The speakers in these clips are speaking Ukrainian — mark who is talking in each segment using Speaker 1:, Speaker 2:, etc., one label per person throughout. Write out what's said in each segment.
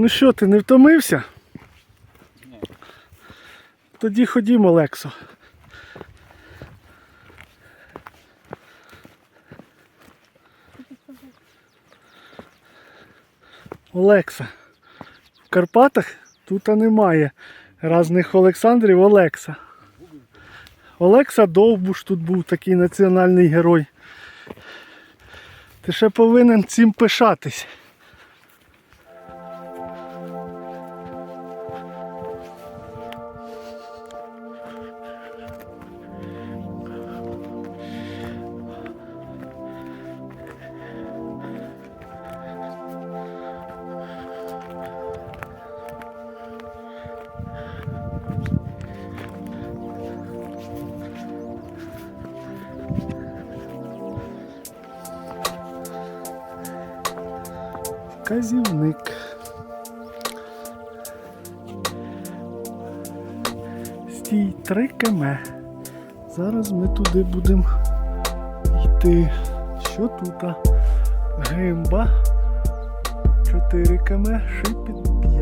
Speaker 1: Ну що, ти не втомився?
Speaker 2: Ні.
Speaker 1: Тоді ходімо, Лексо. Олекса. В Карпатах тут немає різних Олександрів Олекса. Олекса Довбуш тут був такий національний герой. Ти ще повинен цим пишатись. Казівник. Стій 3 км. Зараз ми туди будемо йти. Що тут? Гимба. 4 км, шипіт 5.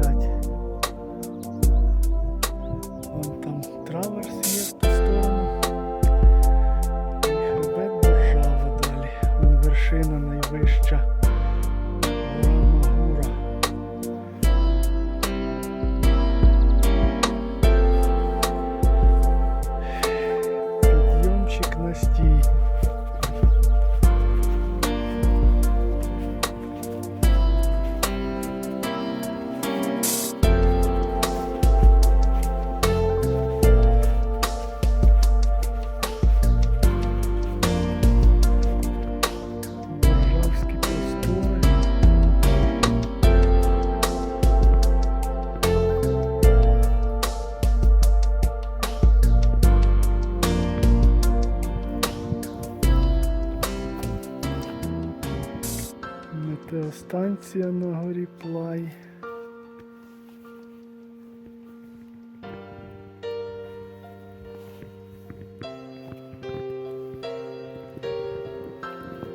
Speaker 1: Метеостанція на горі Плай.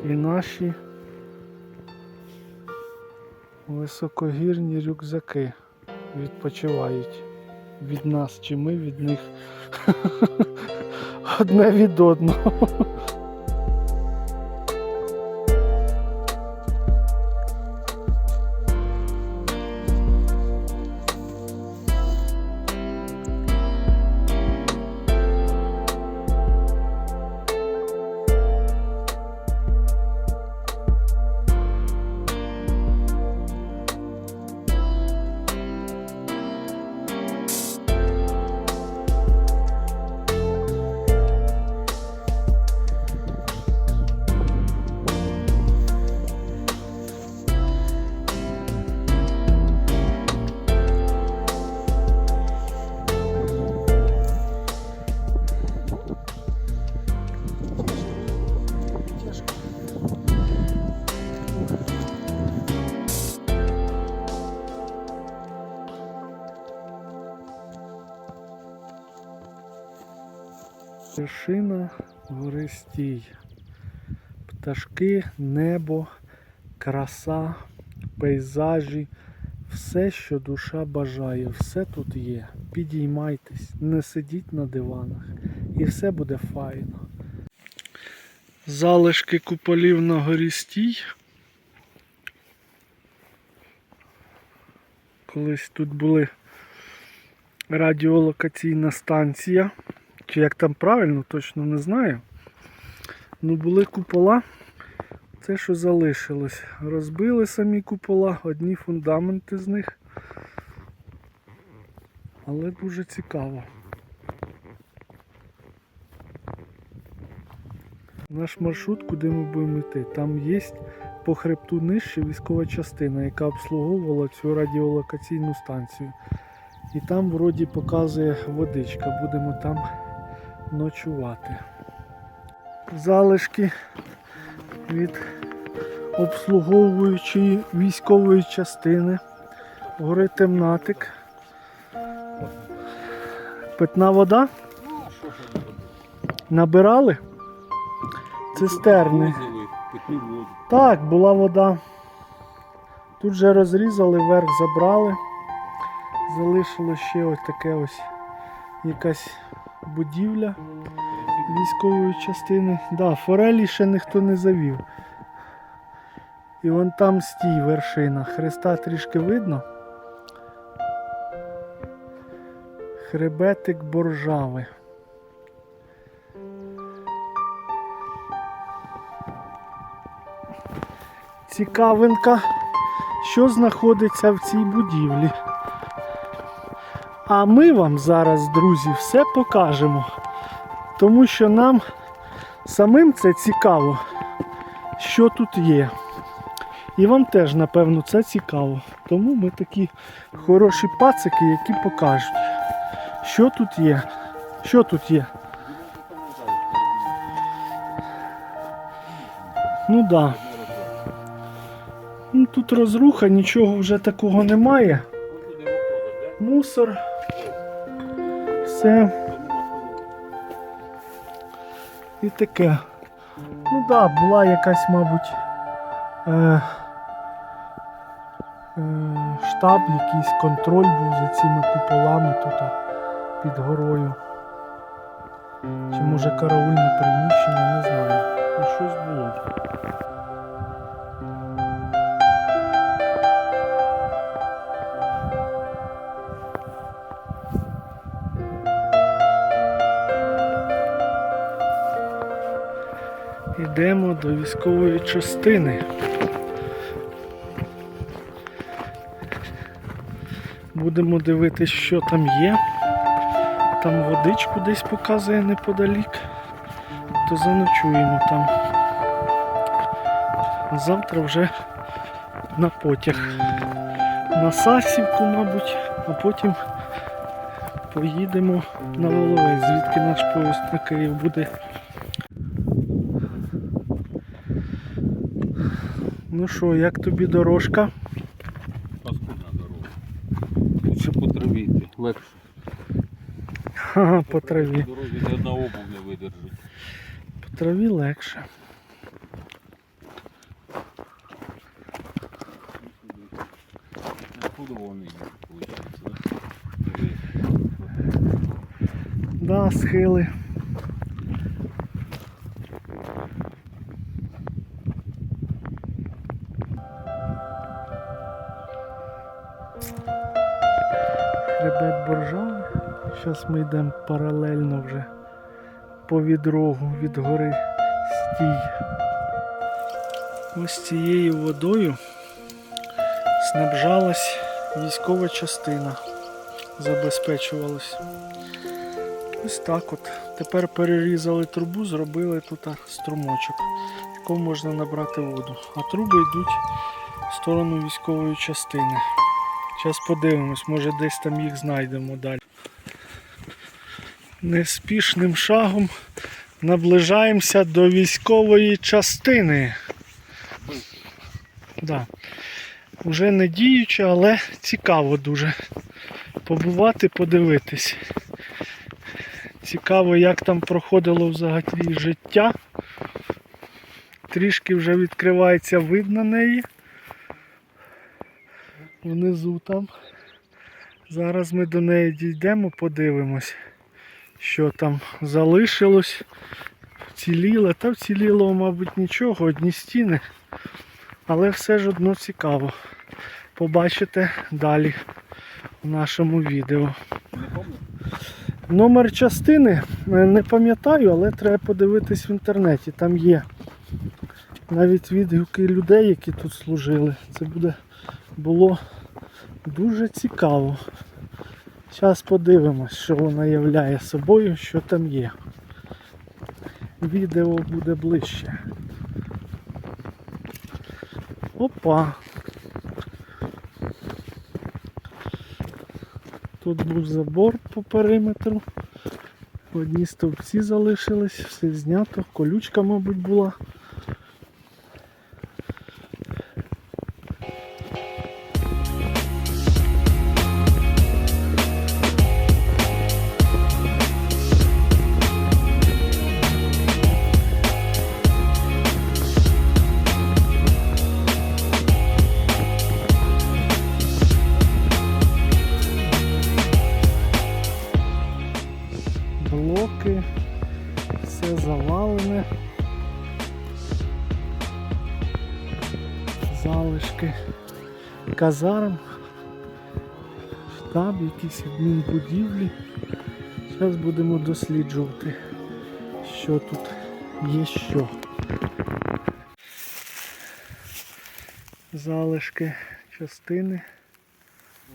Speaker 1: І наші високогірні рюкзаки відпочивають від нас чи ми від них одне від одного. Вершина гори стій. Пташки, небо, краса, пейзажі, все, що душа бажає, все тут є. Підіймайтесь, не сидіть на диванах, і все буде файно. Залишки куполів на горі стій. Колись тут були радіолокаційна станція. Чи як там правильно, точно не знаю. Ну були купола. Це що залишилось. Розбили самі купола, одні фундаменти з них. Але дуже цікаво. Наш маршрут, куди ми будемо йти, там є по хребту нижче військова частина, яка обслуговувала цю радіолокаційну станцію. І там вроді показує водичка. Будемо там ночувати. Залишки від обслуговуючої військової частини. Гори темнатик. Питна вода. Набирали цистерни. Так, була вода. Тут же розрізали, верх забрали. Залишило ще ось таке ось якась будівля військової частини. Да, форелі ще ніхто не завів. І вон там стій вершина. Хреста трішки видно. Хребетик боржави. Цікавинка, що знаходиться в цій будівлі. А ми вам зараз, друзі, все покажемо. Тому що нам самим це цікаво, що тут є. І вам теж, напевно, це цікаво. Тому ми такі хороші пацики, які покажуть, що тут є. Що тут є? Ну. Да. Ну, тут розруха, нічого вже такого немає. Мусор. Все. І таке. Ну так, да, була якась, мабуть, е, е, штаб, якийсь контроль був за цими куполами тут під горою. Чи може караульне приміщення, не знаю. Йдемо до військової частини. Будемо дивитися, що там є. Там водичку десь показує неподалік, то заночуємо там. Завтра вже на потяг. На Сасівку, мабуть, а потім поїдемо на Воловець, звідки наш поїзд на Київ буде. Ну що, як тобі дорожка?
Speaker 2: Паскудна дорога. Лучше по траві йти, легше.
Speaker 1: Ха, по траві.
Speaker 2: По дорозі ні одна обув не видержить.
Speaker 1: По траві легше.
Speaker 2: Откуда вони виходить, да?
Speaker 1: Да, схили. Зараз ми йдемо паралельно вже по відрогу від гори стій. Ось цією водою снабжалась військова частина, забезпечувалась. Ось так от. Тепер перерізали трубу, зробили тут струмочок, в якому можна набрати воду. А труби йдуть в сторону військової частини. Зараз подивимось, може десь там їх знайдемо далі. Неспішним шагом наближаємося до військової частини. Да. Уже не діюча, але цікаво дуже побувати, подивитись. Цікаво, як там проходило взагалі життя. Трішки вже відкривається вид на неї. Внизу там. Зараз ми до неї дійдемо, подивимось, що там залишилось. Вціліло, та вціліло, мабуть, нічого, одні стіни. Але все ж одно цікаво. Побачите далі в нашому відео. Номер частини е, не пам'ятаю, але треба подивитись в інтернеті. Там є навіть відгуки людей, які тут служили. Це буде було дуже цікаво. Зараз подивимось, що вона являє собою, що там є. Відео буде ближче. Опа. Тут був забор по периметру. Одні стовпці залишились, все знято, колючка, мабуть, була. блоки, все завалене. Залишки казарм, штаб, якісь будівлі. Зараз будемо досліджувати, що тут є що. Залишки частини.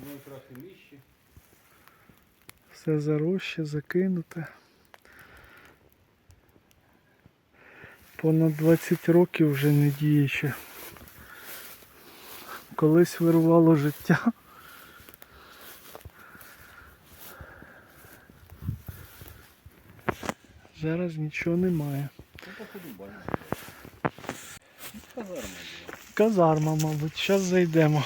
Speaker 2: Воно трохи віші.
Speaker 1: Все заросше, закинуте. Понад 20 років вже не діюче. Колись вирувало життя. Зараз нічого немає.
Speaker 2: Казарма.
Speaker 1: Казарма, мабуть, зараз зайдемо.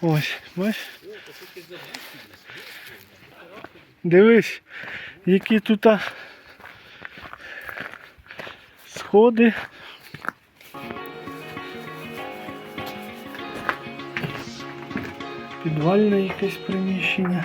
Speaker 1: Ось, бач. Дивись, які тут а, сходи. Підвальне якесь приміщення.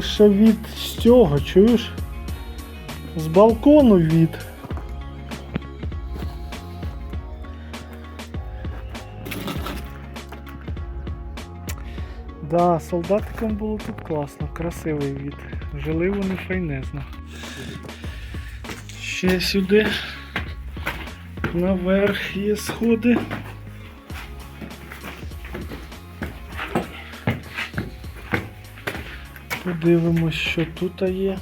Speaker 1: Ще від цього, чуєш? З балкону від. Да, солдатикам було тут класно, красивий від. Жили вони файнезно. Ще сюди. Наверх є сходи. Подивимось, що тут є.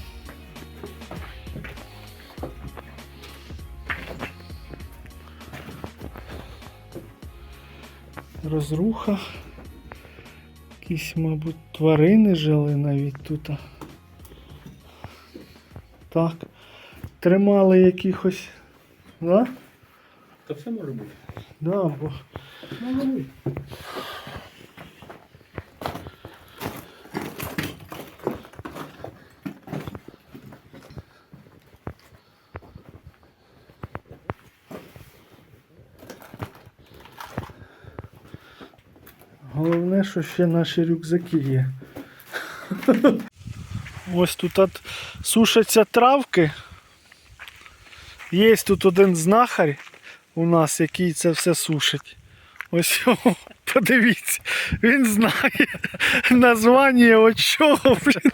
Speaker 1: Розруха. Якісь, мабуть, тварини жили навіть тут. Так. Тримали якихось. Да?
Speaker 2: Та все може бути.
Speaker 1: Да, бо
Speaker 2: Може бути.
Speaker 1: Що ще наші рюкзаки є. Ось тут от сушаться травки. Є тут один знахар у нас, який це все сушить. Ось його, подивіться, він знає названня от чого, блін.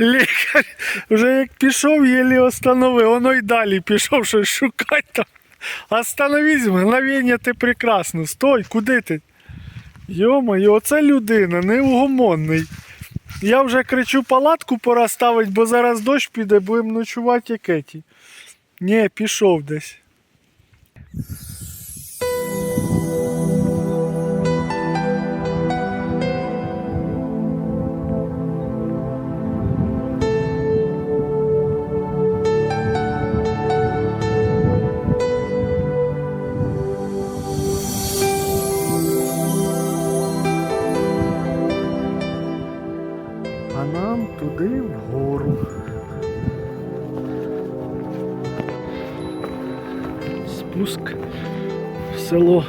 Speaker 1: Лікар. Вже як пішов, єлі остановив, воно й далі пішов щось шукати там. Остановись, мгновення ти прекрасно. Стой, куди ти? Йо-моє, оце людина, невгомонний. Я вже кричу палатку пора ставити, бо зараз дощ піде, будемо ночувати як еті. Ні, пішов десь. Село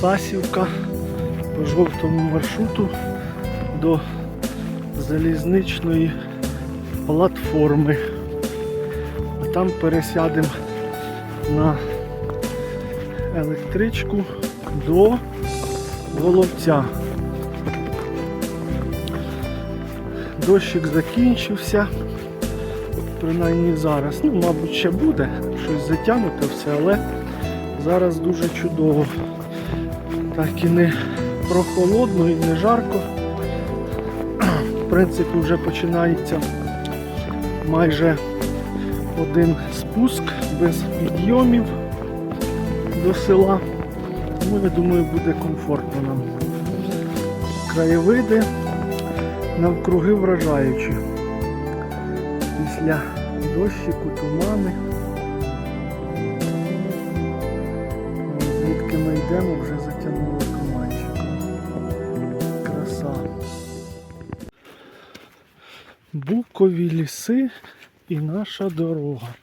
Speaker 1: Сасівка по жовтому маршруту до залізничної платформи. А там пересядемо на електричку до Воловця. Дощик закінчився. Принаймні зараз. Ну, мабуть, ще буде щось затягнуте все, але зараз дуже чудово. Так і не прохолодно, і не жарко. В принципі, вже починається майже один спуск без підйомів до села. Тому я думаю, буде комфортно нам. Краєвиди навкруги вражаючі. Після дощику, тумани. Ми йдемо, вже затягнуло команчиком. Краса. Букові ліси і наша дорога.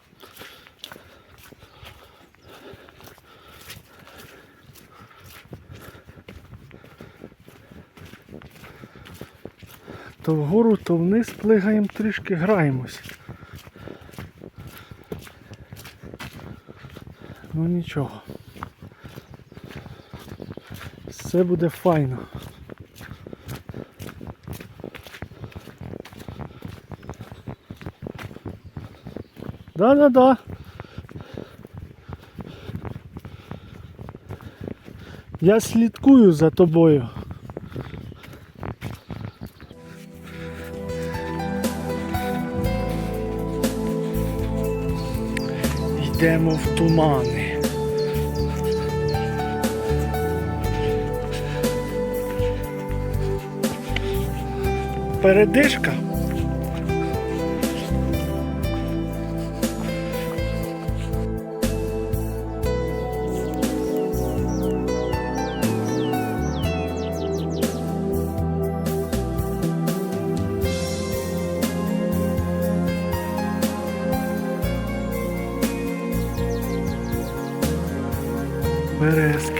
Speaker 1: То вгору, то вниз плигаємо трішки, граємось. Ну нічого. Все буде файно. Да-да-да. Я слідкую за тобою. Йдемо в тумани. Передишка. Березки,